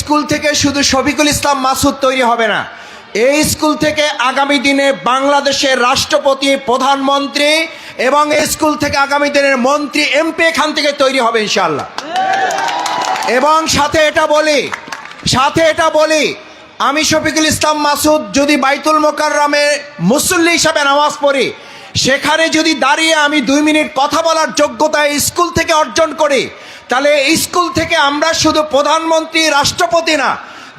School থেকে শুধু শফিকুল ইসলাম মাসুদ তৈরি হবে না। এই স্কুল থেকে আগামী দিনে বাংলাদেশের রাষ্ট্রপতি, প্রধানমন্ত্রী এবং এই স্কুল থেকে আগামী দিনের মন্ত্রী এমপি এখান থেকে তৈরি হবে ইনশাল্লাহ এবং সাথে এটা বলি, সাথে এটা বলি, আমি শফিকুল ইসলাম মাসুদ যদি বাইতুল মোকাররমে মুসল্লি হিসাবে নামাজ পড়ি, সেখানে যদি দাঁড়িয়ে আমি দুই মিনিট কথা বলার যোগ্যতা স্কুল থেকে অর্জন করি তাহলে স্কুল থেকে আমরা শুধু প্রধানমন্ত্রী, রাষ্ট্রপতি না,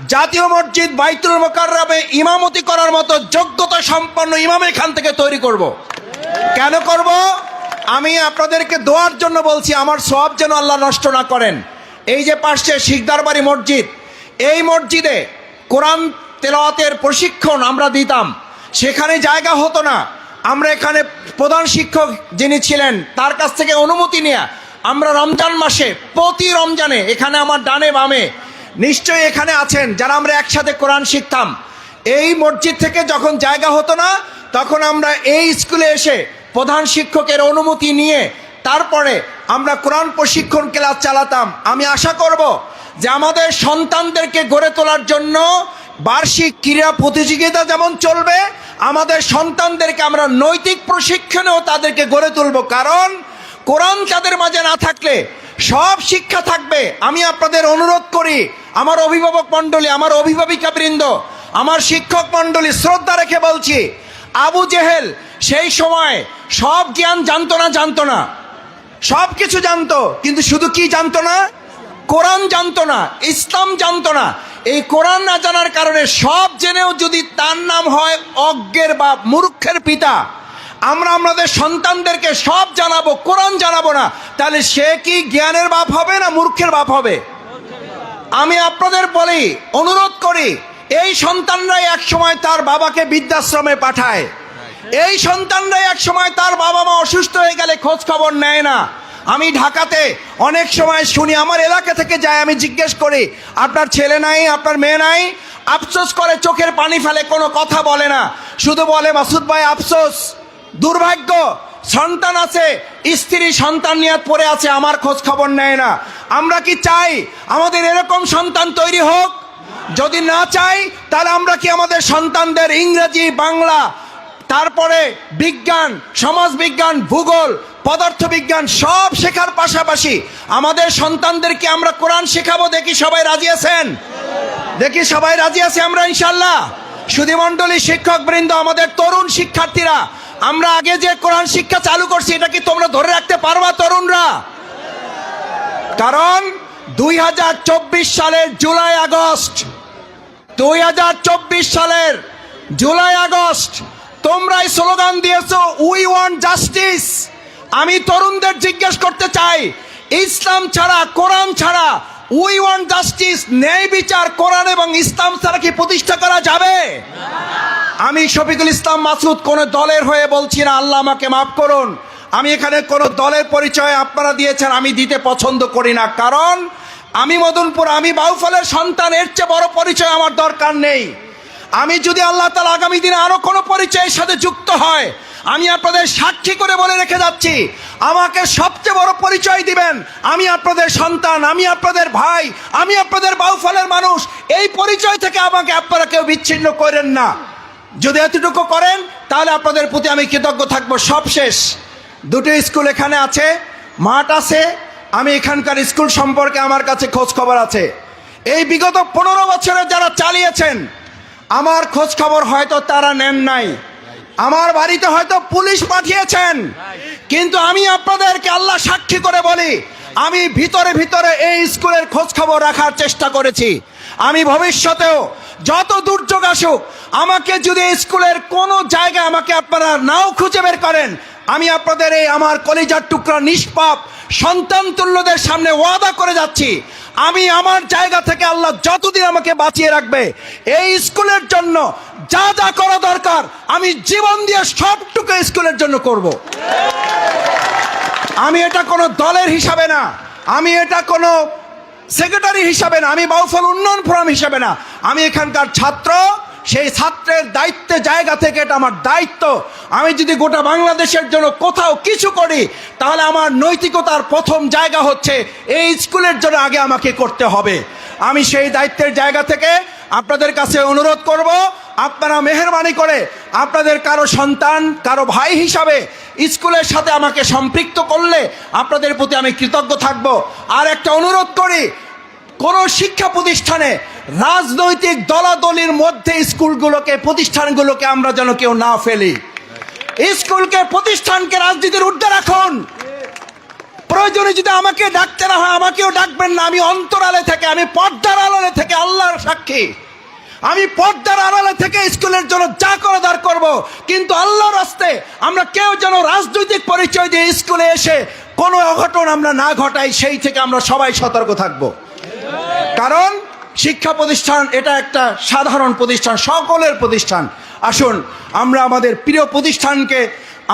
জাতীয় মসজিদ, বাইতুল মোকাররমে ইমামতি করার মতো যোগ্যতা সম্পন্ন ইমাম এখান থেকে তৈরি করব। কেন করব? আমি আপনাদেরকে দোয়ার জন্য বলছি, আমার সব যেন আল্লাহ নষ্ট না করেন। এই যে পাশে শিকদার বাড়ি মসজিদ, এই মসজিদে কোরআন তেলাওয়াতের প্রশিক্ষণ আমরা দিতাম। সেখানে জায়গা হতো না। আমরা এখানে প্রধান শিক্ষক যিনি ছিলেন, তার কাছ থেকে অনুমতি নেয়া আমরা রমজান মাসে, প্রতি রমজানে, এখানে আমার ডানে বামে, নিশ্চয়ই এখানে আছেন যারা আমরা একসাথে কোরআন শিখতাম। এই মসজিদ থেকে যখন জায়গা হতো না, তখন আমরা এই স্কুলে এসে প্রধান শিক্ষকের অনুমতি নিয়ে, তারপরে আমরা কোরআন প্রশিক্ষণ ক্লাস চালাতাম। আমি আশা করব যে আমাদের সন্তানদেরকে গড়ে তোলার জন্য বার্ষিক ক্রীড়া প্রতিযোগিতা যেমন চলবে, আমাদের সন্তানদেরকে আমরা নৈতিক প্রশিক্ষণেও তাদেরকে গড়ে তুলব। কারণ কোরআন তাদের মাঝে না থাকলে সব শিক্ষা থাকবে। আমি আপনাদের অনুরোধ করি, আমার অভিভাবক মণ্ডলী, আমার অভিভাবিকা বৃন্দ আমার শিক্ষক মণ্ডলী, শ্রদ্ধা রেখে বলছি, আবু জেহেল সেই সময় সব জ্ঞান জানতো না জানতো না। সব কিছু জানতো, কিন্তু শুধু কি জানতো না? কোরআন জানতো না, ইসলাম জানতো না। এই কোরআন না জানার কারণে সব জেনেও যদি তার নাম হয় অজ্ঞের বা মূর্খের পিতা আমরা আমাদের সন্তানদেরকে সব জানাব, কোরআন জানাব না। তাহলে সে কি জ্ঞানের বাপ হবে না মূর্খের বাপ হবে? আমি আপনাদের বলি, অনুরোধ করি, এই সন্তানরাই এক সময় তার বাবাকে বৃদ্ধাশ্রমে পাঠায়। এই সন্তানরাই এক সময় তার বাবা মা অসুস্থ হয়ে গেলে খোঁজ খবর নেয় না। আমি ঢাকাতে অনেক সময় শুনি, আমার এলাকা থেকে যায়, আমি জিজ্ঞেস করি, আপনার ছেলে নাই, আপনার মেয়ে নাই? আফসোস করে চোখের পানি ফেলে, কোনো কথা বলে না। শুধু বলে, মাসুদ ভাই, আফসোস। দুর্ভাগ্য, সন্তান আছে, স্ত্রী সন্তান নিয়ে পড়ে আছে, আমার খোঁজ খবর নেয় না। আমরা কি চাই আমাদের এরকম সন্তান তৈরি হোক? যদি না চাই, তাহলে আমরা কি আমাদের সন্তানদের ইংরেজি, বাংলা, তারপরে বিজ্ঞান সমাজ বিজ্ঞান ভূগোল, পদার্থবিজ্ঞান সব শেখার পাশাপাশি আমাদের সন্তানদেরকে আমরা কোরআন শেখাবো? দেখি সবাই রাজি আছেন? দেখি সবাই রাজি আছে আমরা, ইনশাল্লাহ। সুধীমণ্ডলী শিক্ষক বৃন্দ আমাদের তরুণ শিক্ষার্থীরা আমরা আগে যে কোরআন শিক্ষা চালু করছি, এটা কি তোমরা ধরে রাখতে পারবা তরুণরা? কারণ দুই হাজার চব্বিশ সালের জুলাই আগস্ট, দুই হাজার চব্বিশ সালের জুলাই আগস্ট, তোমরাই স্লোগান দিয়েছ উই ওয়ান্ট জাস্টিস আমি তরুণদের জিজ্ঞেস করতে চাই, ইসলাম ছাড়া, কোরআন ছাড়া উই ওয়ান্ট জাস্টিস ন্যায় বিচার, কোরআন এবং ইসলাম ছাড়া কি প্রতিষ্ঠা করা যাবে? আমি শফিকুল ইসলাম মাসুদ কোন দলের হয়ে বলছি না, আল্লাহ আমাকে মাফ করুন। আমি এখানে কোন দলের পরিচয় আপনারা দিয়েছেন, আমি দিতে পছন্দ করি না। কারণ আমি মদনপুর, আমি বাউফলের সন্তান এর চেয়ে বড় পরিচয় আমার দরকার নেই। আমি যদি আল্লাহ তালা আগামী দিনে আরও কোনো পরিচয়ের সাথে যুক্ত হয়, আমি আপনাদের সাক্ষী করে বলে রেখে যাচ্ছি, আমাকে সবচেয়ে বড় পরিচয় দিবেন, আমি আপনাদের সন্তান, আমি আপনাদের ভাই, আমি আপনাদের বাউফলের মানুষ, এই পরিচয় থেকে আমাকে আপনারা কেউ বিচ্ছিন্ন করেন না। যদি এতটুকু করেন, তাহলে আপনাদের প্রতি আমি কৃতজ্ঞ থাকব। সব শেষ। দুটো স্কুল এখানে আছে, মাঠ আছে, আমি এখানকার স্কুল সম্পর্কে আমার কাছে খোঁজ খবর আছে। এই বিগত পনেরো বছরে যারা চালিয়েছেন, আমার খোঁজ খবর হয়তো তারা নেন নাই। আমার বাড়িতে হয়তো পুলিশ পাঠিয়েছেন, কিন্তু আমি আপনাদেরকে আল্লাহ সাক্ষী করে বলি, আমি ভিতরে ভিতরে এই স্কুলের খোঁজ খবর রাখার চেষ্টা করেছি। আমি ভবিষ্যতেও যত দুর্যোগ আসুক, আমাকে যদি স্কুলের কোনো জায়গায় আমাকে আপনারা নাও খুঁজে বের করেন, আমি আপনাদের এই আমার কলিজার টুকরা নিষ্পাপ সন্তান তুল্যদের সামনে ওয়াদা করে যাচ্ছি আমি আমার জায়গা থেকে আল্লাহ যতদিন আমাকে বাঁচিয়ে রাখবে, এই স্কুলের জন্য যা যা করা দরকার, আমি জীবন দিয়ে সবটুকু স্কুলের জন্য করব। আমি এটা কোনো দলের হিসাবে না, আমি এটা কোনো সেক্রেটারি হিসাবে না, আমি বাউফল উন্নয়ন ফোরাম হিসাবে না। আমি এখানকার ছাত্র, সেই ছাত্রের দায়িত্বে জায়গা থেকে এটা আমার দায়িত্ব। আমি যদি গোটা বাংলাদেশের জন্য কোথাও কিছু করি, তাহলে আমার নৈতিকতার প্রথম জায়গা হচ্ছে এই স্কুলের জন্য আগে আমাকে করতে হবে। আমি সেই দায়িত্বের জায়গা থেকে আপনাদের কাছে অনুরোধ করব আপনারা মেহরবানি করে আপনাদের কারও সন্তান, কারও ভাই হিসাবে স্কুলের সাথে আমাকে সম্পৃক্ত করলে আপনাদের প্রতি আমি কৃতজ্ঞ থাকব। আর একটা অনুরোধ করি, কোন শিক্ষা প্রতিষ্ঠানে রাজনৈতিক দলাদলির মধ্যে স্কুলগুলোকে, প্রতিষ্ঠানগুলোকে আমরা যেন কেউ না ফেলি। স্কুলকে, প্রতিষ্ঠানকে রাজনীতির ঊর্ধ্বে রাখুন। প্রয়োজনে যদি আমাকে ডাকতে না হয়, আমাকেও ডাকবেন না। আমি অন্তরালে থেকে, আমি পর্দার আড়ালে থেকে আল্লাহর সাক্ষী। আমি পর্দার আড়ালে থেকে স্কুলের জন্য যা করে দাঁড় করব। কিন্তু আল্লাহর রাস্তে আমরা কেউ যেন রাজনৈতিক পরিচয় দিয়ে স্কুলে এসে কোনো অঘটন আমরা না ঘটাই, সেই থেকে আমরা সবাই সতর্ক থাকব। কারণ শিক্ষা প্রতিষ্ঠান এটা একটা সাধারণ প্রতিষ্ঠান, সকলের প্রতিষ্ঠান। আসুন, আমরা আমাদের প্রিয় প্রতিষ্ঠানকে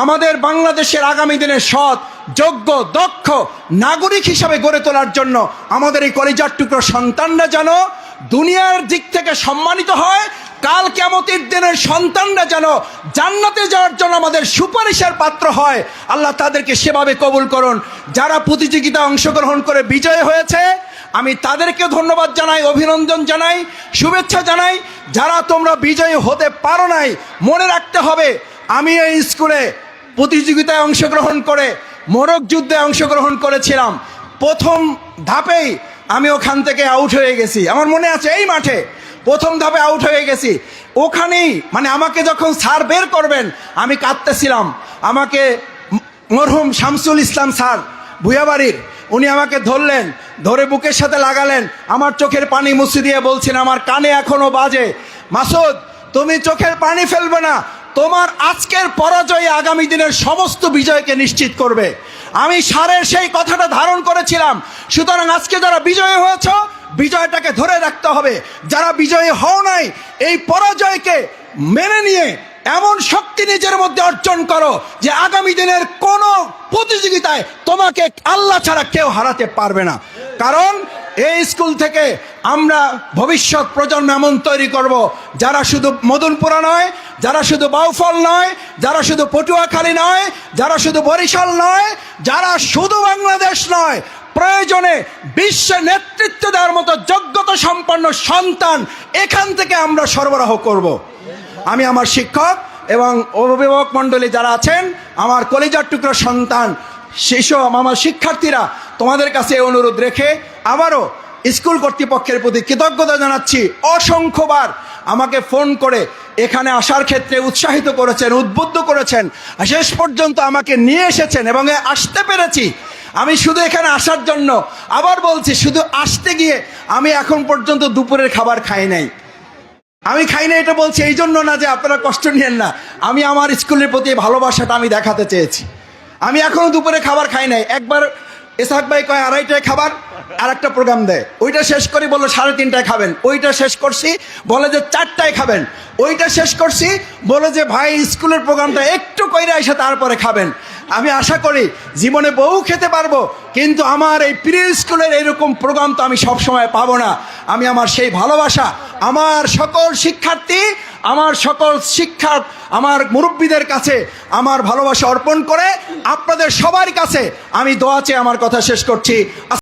আমাদের বাংলাদেশের আগামী দিনের সৎ, যোগ্য, দক্ষ নাগরিক হিসাবে গড়ে তোলার জন্য আমাদের এই কলেজার টুকরো সন্তানরা যেন দুনিয়ার দিক থেকে সম্মানিত হয়। কাল কেমতির দিনের সন্তানরা যেন জান্নাতে যাওয়ার জন্য আমাদের সুপারিশের পাত্র হয়। আল্লাহ তাদেরকে সেভাবে কবুল করুন। যারা প্রতিযোগিতায় অংশগ্রহণ করে বিজয় হয়েছে, আমি তাদেরকে ধন্যবাদ জানাই, অভিনন্দন জানাই, শুভেচ্ছা জানাই। যারা তোমরা বিজয়ী হতে পারো নাই, মনে রাখতে হবে, আমি এই স্কুলে প্রতিযোগিতায় অংশগ্রহণ করে, মোরগ যুদ্ধে অংশগ্রহণ করেছিলাম। প্রথম ধাপেই আমি ওখান থেকে আউট হয়ে গেছি। আমার মনে আছে এই মাঠে প্রথম ধাপে আউট হয়ে গেছি। ওখানেই মানে আমাকে যখন স্যার বের করবেন, আমি কাঁদতেছিলাম। আমাকে মরহুম শামসুল ইসলাম স্যার ভুয়াবাড়ির উনি আমাকে ধরলেন, ধরে বুকের সাথে লাগালেন। আমার চোখের পানি মুছে দিয়ে বলছেন, আমার কানে এখনও বাজে। মাসুদ, তুমি চোখের পানি ফেলবে না। তোমার আজকের পরাজয় আগামী দিনের সমস্ত বিজয়কে নিশ্চিত করবে। আমি সারের সেই কথাটা ধারণ করেছিলাম। সুতরাং আজকে যারা বিজয়ী হয়েছ, বিজয়টাকে ধরে রাখতে হবে। যারা বিজয়ী হও নাই, এই পরাজয়কে মেনে নিয়ে এমন শক্তি নিজের মধ্যে অর্জন করো যে আগামী দিনের কোন প্রতিযোগিতায় তোমাকে আল্লাহ ছাড়া কেউ হারাতে পারবে না। কারণ এই স্কুল থেকে আমরা ভবিষ্যৎ প্রজন্ম এমন তৈরি করব, যারা শুধু মদনপুরা নয় যারা শুধু বাউফল নয়, যারা শুধু পটুয়াখালী নয়, যারা শুধু বরিশাল নয়, যারা শুধু বাংলাদেশ নয়, প্রয়োজনে বিশ্বে নেতৃত্ব দেওয়ার মতো যোগ্যতা সম্পন্ন সন্তান এখান থেকে আমরা সরবরাহ করব। আমি আমার শিক্ষক এবং অভিভাবক মণ্ডলী যারা আছেন, আমার কলেজার টুকরো সন্তান, শিশু আমার শিক্ষার্থীরা, তোমাদের কাছে অনুরোধ রেখে আবারও স্কুল কর্তৃপক্ষের প্রতি কৃতজ্ঞতা জানাচ্ছি। অসংখ্যবার আমাকে ফোন করে এখানে আসার ক্ষেত্রে উৎসাহিত করেছেন, উদ্বুদ্ধ করেছেন। শেষ পর্যন্ত আমাকে নিয়ে এসেছেন এবং আসতে পেরেছি। আমি শুধু এখানে আসার জন্য আবার বলছি, শুধু আসতে গিয়ে আমি এখন পর্যন্ত দুপুরের খাবার খাই নাই। আমি খাই না এটা বলছি, এই জন্য না যে আপনারা কষ্ট নিয়েন না। আমি আমার স্কুলের প্রতি ভালোবাসাটা আমি দেখাতে চেয়েছি। আমি এখনও দুপুরে খাবার খাই নাই। একবার এসাক ভাই কয়, আড়াইটায় খাবার? আর একটা প্রোগ্রাম দেয়। ওইটা শেষ করি, বলল সাড়ে তিনটায় খাবেন। ওইটা শেষ করছি, বলে যে চারটায় খাবেন। ওইটা শেষ করছি, বলে যে ভাই, স্কুলের প্রোগ্রামটা একটু কইরে এসে তারপরে খাবেন। আমি আশা করি, জীবনে বহু খেতে পারব, কিন্তু আমার এই প্রিয় স্কুলের এরকম প্রোগ্রাম তো আমি সবসময় পাবো না। আমি আমার সেই ভালোবাসা, আমার সকল শিক্ষার্থী, আমার সকল শিক্ষা আমার মুরব্বীদের কাছে আমার ভালোবাসা অর্পণ করে, আপনাদের সবার কাছে আমি দোয়া চেয়ে আমার কথা শেষ করছি।